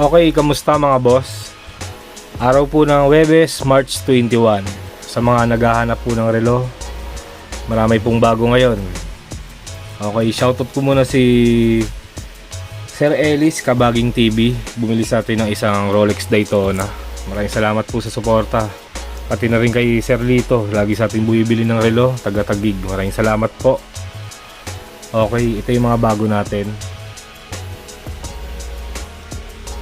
Okay, kamusta mga boss? Araw po ng Webes, March 21. Sa mga naghahanap po ng relo, marami pong bago ngayon. Okay, shoutout po muna si Sir Ellis Kabaging TV. Bumili sa atin ng isang Rolex Daytona. Maraming salamat po sa suporta. Pati na rin kay Sir Lito, lagi sa atin bumibili ng relo, taga-tagig. Maraming salamat po. Okay, ito yung mga bago natin.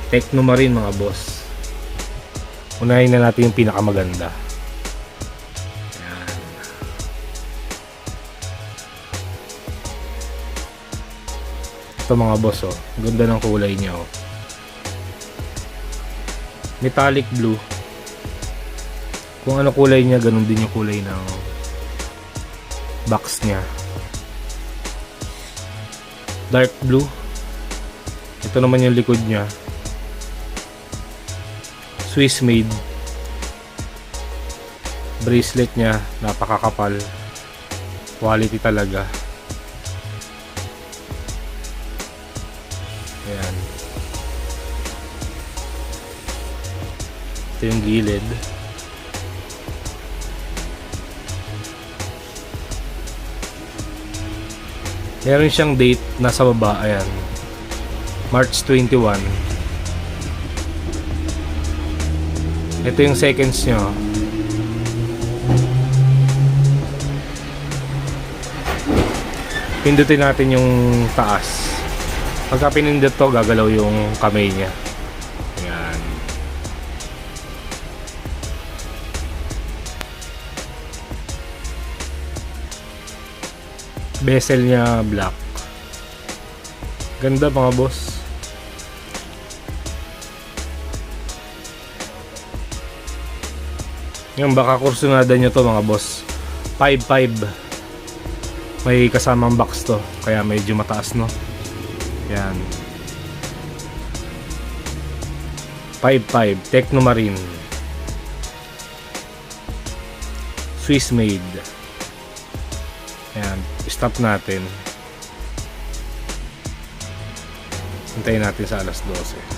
Tecno Marine mga boss. Unahin na natin yung pinakamaganda. Yan. Ito mga boss oh. Ganda ng kulay niya oh. Metallic blue. Kung ano kulay niya, ganun din yung kulay ng box niya. Dark blue. Ito naman yung likod niya. Swiss made. Bracelet niya, napakakapal. Quality talaga. Ayan. Ito yung gilid. Meron siyang date nasa baba, ayan. March 21. Ito yung seconds nyo. Pindutin natin yung taas. Pagka pinindot to, gagalaw yung kamay niya. Ayan. Bezel niya black. Ganda mga boss. Yung baka kursunada nyo to mga boss. 5.5. May kasamang box to. Kaya medyo mataas no. Yan. 5.5. Tecno Marine. Swiss made. Ayan. Stop natin. Hintayin natin sa alas 12.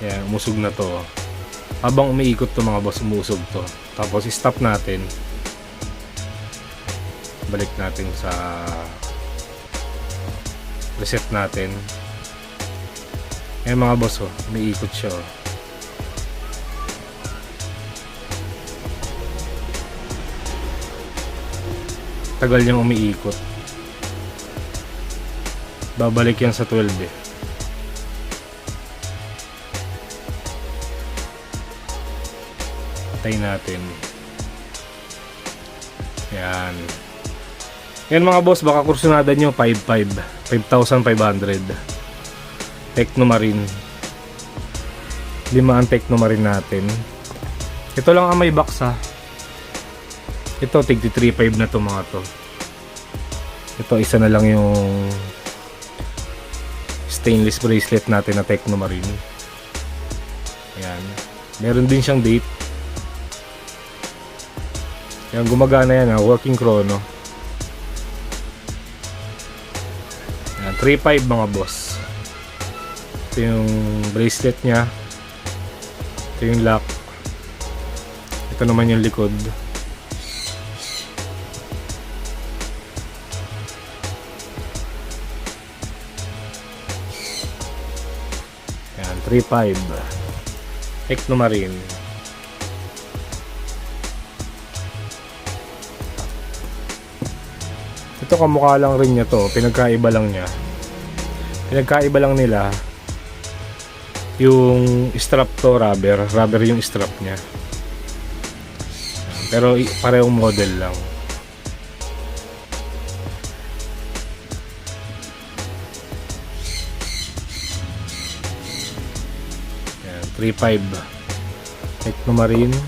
Ayan, umusog na to. Habang umiikot to mga boss, umusog to. Tapos stop natin. Balik natin sa reset natin. Ayan mga boss, oh, umiikot siya. Oh. Tagal niyang umiikot. Babalik yan sa 12 eh. Patay natin. Yan. Yan mga boss, baka kursunada nyo 5.5. 5,500. Tecno Marine. Lima ang Tecno Marine natin. Ito lang ang may box ha. Ito, tig 3.5 na to mga to. Ito, isa na lang yung stainless bracelet natin na Tecno Marine. Ayan. Meron din siyang date. Yan, gumagana yan ha. Working chrono. Yan, 3.5 mga boss. Ito yung bracelet niya. Ito yung lock. Ito naman yung likod. Yan, 3.5. Tecno Marine. Ito kamukha lang rin niya to. Pinagkaiba lang niya. Pinagkaiba lang nila yung strap to rubber. Rubber yung strap niya. Pero parehong model lang. Yan, 3.5 Tecno Marine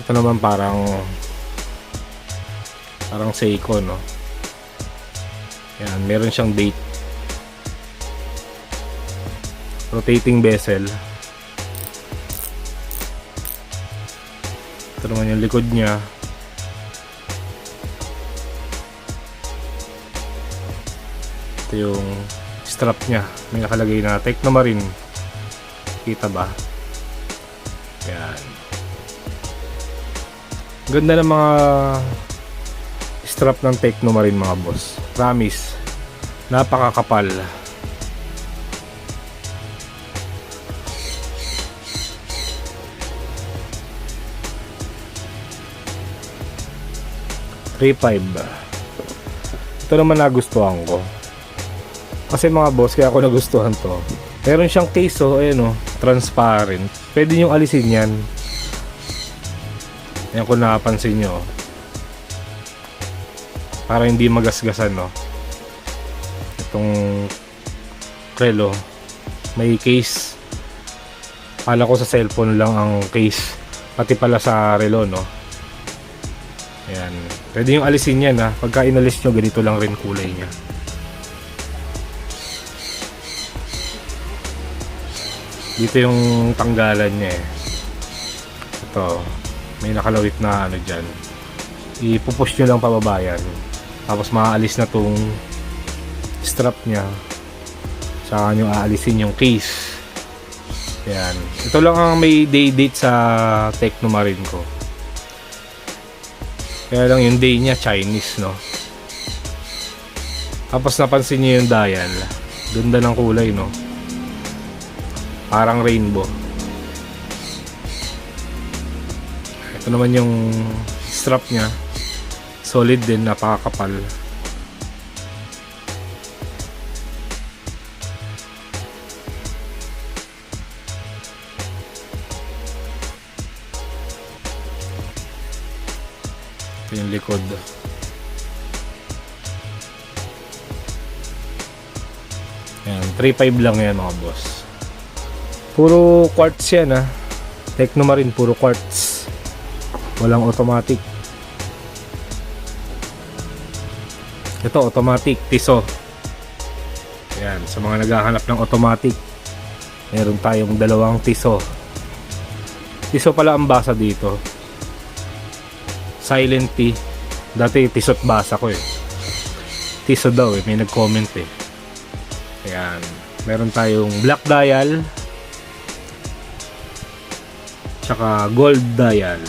Ito naman parang parang Seiko no yan meron siyang date rotating bezel Ito naman yung likod niya. Ito yung strap niya. May nakalagay na Technomarine. Kita ba? Yan. Ganda ng mga strap ng Technomarine mga boss. Promise. Napakakapal. Three five. Ito naman nagustuhan ko. Kasi mga boss, kaya ako nagustuhan to. Meron siyang case oh, ayun oh, transparent. Pwede nyo alisin yan. Yan kung napansin nyo. oh. Para hindi magasgasan no. Itong Krelo may case. Kala ko sa cellphone lang ang case. Pati pala sa relo no. Ayan. Pwede yung alisin yan ha. Pagka inalis nyo, ganito lang rin kulay niya. Dito yung tanggalan niya eh. Ito. May nakalawit na ano dyan. Ipupush nyo lang pababa yan. Tapos maaalis na tong strap niya. Saka nyo aalisin yung case. Yan. Ito lang ang may day date sa Technomarine ko. Kaya lang yung day niya Chinese, no? Tapos napansin niyo yung dial. Ganda ng kulay, no? Parang rainbow. Ito naman yung strap niya. Solid din, napakakapal. Ito yung likod. Yan, 3.5 lang yan mga boss. Puro quartz yan ah. Technomarine, puro quartz. Walang automatic. Ito, automatic, tiso. Yan, sa mga naghahanap ng automatic. Meron tayong dalawang tiso. Tiso pala ang basa dito. Silent T. Dati tisot basa ko eh. Tiso daw eh, may nag-comment eh. Ayan. Meron tayong black dial. Tsaka gold dial.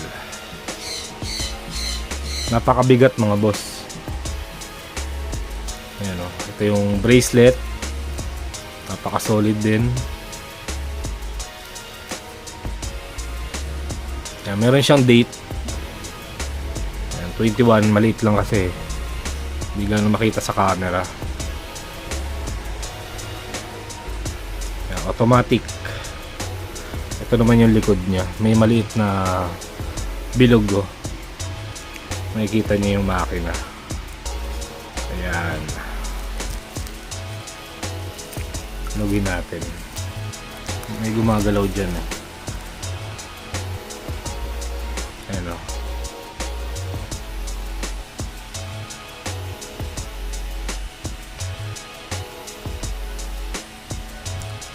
Napakabigat mga boss. Ayan o. Ito yung bracelet. Napaka-solid din. Ayan, meron siyang date. Ayan, 21. Maliit lang kasi. Hindi ganun makita sa camera. Ayan, automatic. Ito naman yung likod niya. May maliit na bilog oh. Makikita niyo yung makina. Lugin natin. May gumagalaw dyan eh. Ayan oh.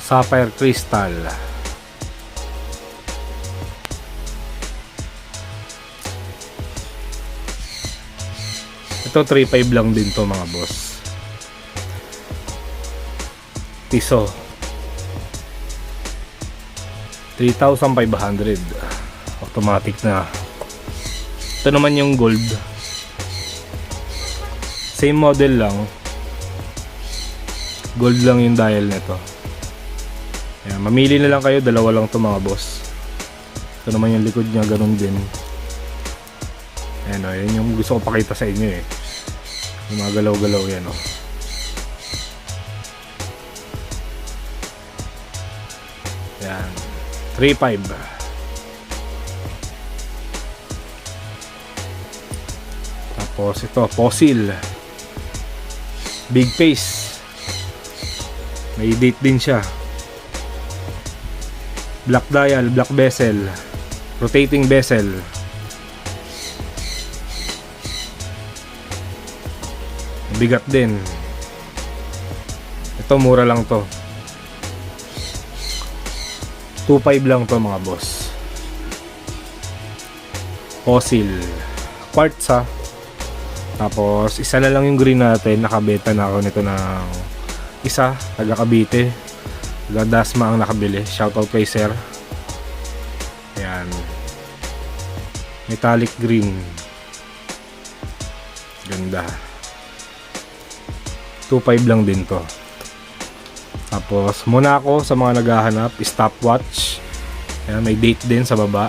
Sapphire Crystal. Ito 3.5 lang din to mga boss. Tiso. 3,500. Automatic na. Ito naman yung gold. Same model lang. Gold lang yung dial nito. Ayan, mamili na lang kayo, dalawa lang to mga boss. Ito naman yung likod niya, ganun din. Ayan o, yan yung gusto ko pakita sa inyo eh. Yung mga galaw-galaw yan o. 3.5. Tapos ito, fossil. Big face. May date din siya. Black dial, black bezel. Rotating bezel. Bigat din. Ito mura lang to. 2.5 lang to mga boss. fossil. Quartz ha? Tapos isa na lang yung green natin. Nakabenta na ako nito ng isa. Taga Cavite taga Dasma ang nakabili. Shoutout kay sir. Yan metallic green. Ganda. 2.5 lang din to tapos muna ako sa mga naghahanap stopwatch Ayan, may date din sa baba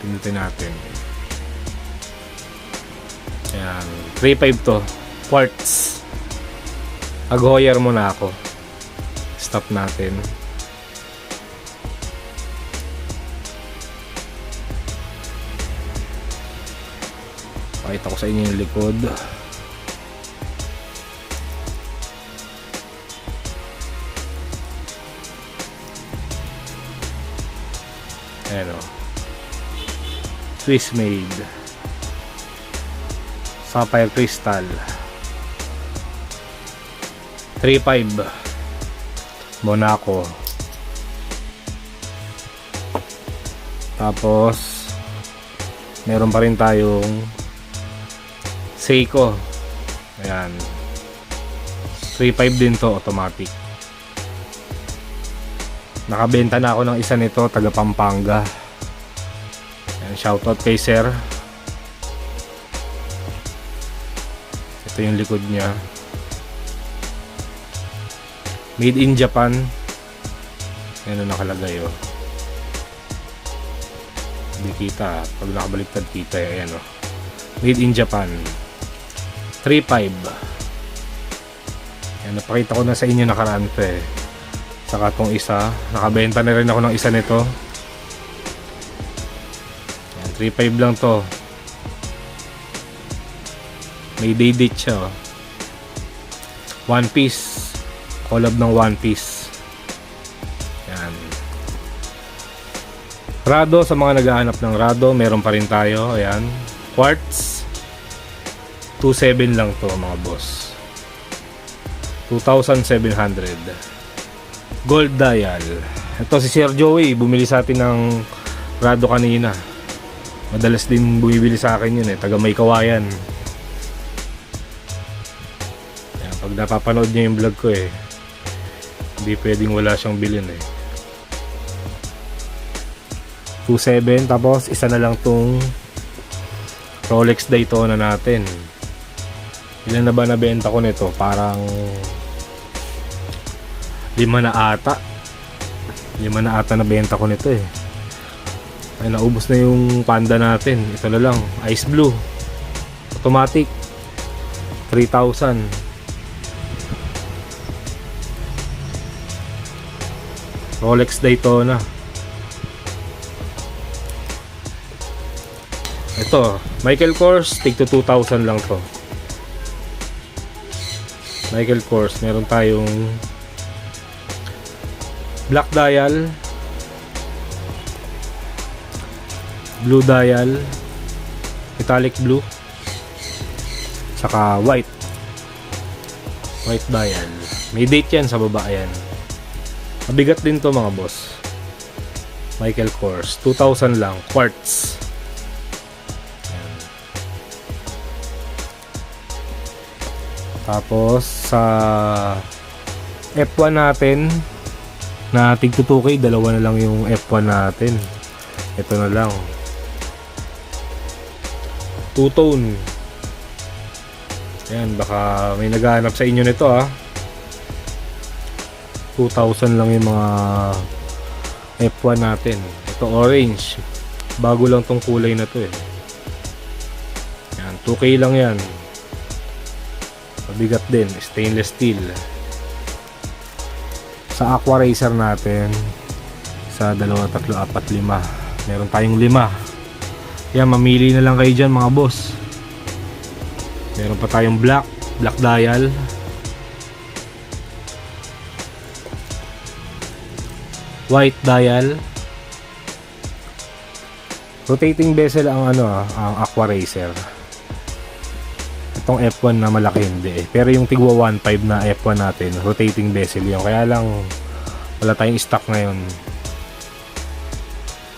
Pindutin natin. Ayan. 3.5 to. Quartz. Ag-hoyer muna ako. Stop natin. Pakita ko sa inyo yung likod. Ayan. Swiss made. Sapphire crystal. 3.5 Monaco. Tapos meron pa rin tayong Seiko. Ayan. 3.5 din to automatic nakabenta na ako ng isa nito taga Pampanga Ayan, shoutout kay sir. Ito yung likod niya. Made in Japan. Ayan ang nakalagay oh. Hindi kita. Pag nakabaliktad kita. Ayan oh. Made in Japan. 3.5. Ayan, napakita ko na sa inyo nakaraan to eh. Saka tong isa. Nakabenta na rin ako ng isa nito. 3.5 lang to. May day date siya oh. one piece. Collab ng one piece. Yan. Rado sa mga naghahanap ng rado meron pa rin tayo. Ayan. Quartz. 2.7 lang to mga boss. 2,700 gold dial ito si Sir Joey bumili sa atin ng rado kanina Madalas din bumibili sa akin yun eh, taga may kawayan. Yan, pag napapanood niya yung vlog ko eh, hindi pwedeng wala siyang bilhin eh. 2.7 tapos isa na lang tong Rolex Daytona natin. Ilan na ba nabenta ko nito? Parang lima na ata. Lima na ata nabenta ko nito eh. Ay naubos na yung panda natin. Ito na lang ice blue. Automatic. 3,000 Rolex Daytona. Ito Michael Kors tig to 2,000 lang to. Michael Kors meron tayong black dial. Blue dial. Metallic blue. Saka white. White dial. May date yan sa baba yan mabigat din to mga boss. Michael Kors 2,000 lang quartz. Tapos sa F1 natin na tig 2K dalawa na lang yung F1 natin ito na lang two-tone. Ayan, baka may naghahanap sa inyo nito ah. 2,000 lang yung mga F1 natin. Ito orange. Bago lang tong kulay na to eh. Ayan, 2K lang yan. Mabigat din. Stainless steel. Sa Aqua Racer natin, sa 2, 3, 4, 5. Meron tayong 5 yan, mamili na lang kayo dyan mga boss. Meron pa tayong black, black dial. White dial. Rotating bezel ang ano ah, ang Aqua Racer. Itong F1 na malaki hindi eh. Pero yung Tigwa 1.5 na F1 natin, rotating bezel yun. Kaya lang wala tayong stock ngayon.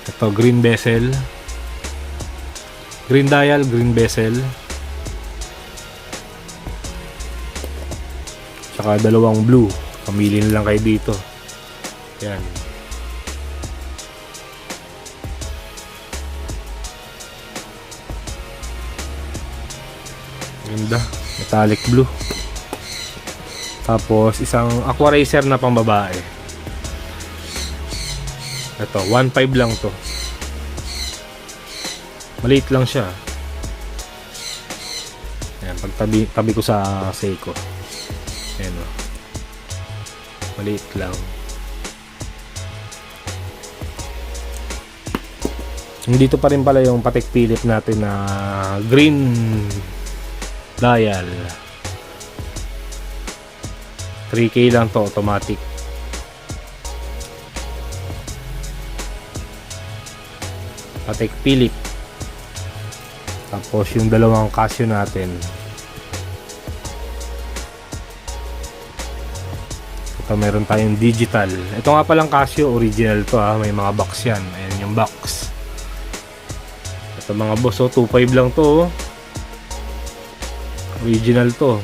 Ito, green bezel. Green dial, green bezel. Tsaka dalawang blue. Pamili na lang kayo dito. Yan. Ganda. Metallic blue. Tapos isang aqua na pang babae. Ito, 1.5 lang to. Maliit lang siya. Ayan, pag tabi, ko sa Seiko. Ayan o. Maliit lang. Dito pa rin pala yung Patek Philip natin na green dial. 3K lang to automatic. Patek Philip. Tapos yung dalawang Casio natin. Ito meron tayong digital. Ito nga palang Casio original to ha. May mga box yan. Ayan yung box. Ito mga boss oh. 2.5 lang to oh. Original to.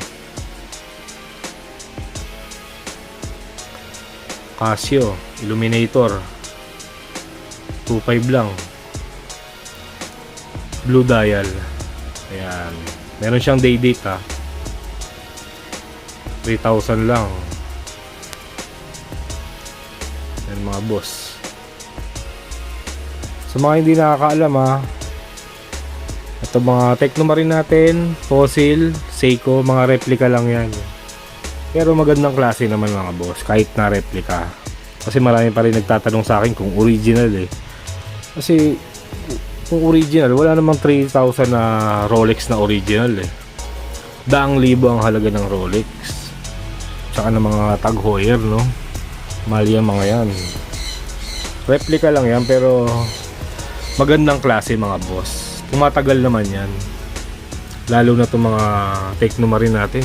Casio Illuminator. 2.5 lang. Blue dial. Ayan. Meron siyang day date ha. 3,000 lang. Ayan mga boss. Sa mga hindi nakakaalam ha Ito mga Technomarine natin Fossil, Seiko Mga replica lang yan pero magandang klase naman mga boss, kahit na replica. Kasi marami pa rin nagtatanong sa akin kung original eh. Kasi kung original, wala namang 3,000 na Rolex na original eh. Daang libo ang halaga ng Rolex. Tsaka ng mga Tag Heuer, no? Mali ang mga yan. Replica lang yan, pero magandang klase mga boss. Tumatagal naman yan. Lalo na itong mga Technomarine natin.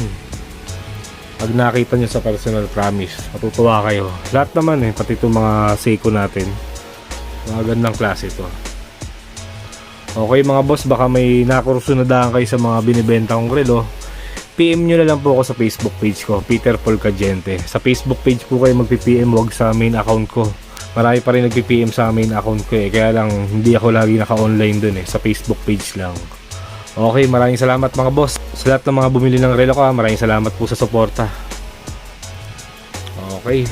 Pag nakita nyo sa personal promise matutuwa kayo. Lahat naman eh pati itong mga Seiko natin. Mga gandang klase ito. Okay mga boss baka may nakursunadahan kayo sa mga binibenta kong relo. PM nyo na lang po ako sa Facebook page ko Peter Paul Cagente sa Facebook page po kayo magpi-PM wag sa main account ko marami pa rin nagpi-PM sa main account ko eh kaya lang hindi ako lagi naka-online dun eh sa Facebook page lang Okay, maraming salamat mga boss. Sa lahat ng mga bumili ng relo ko, maraming salamat po sa suporta. Okay.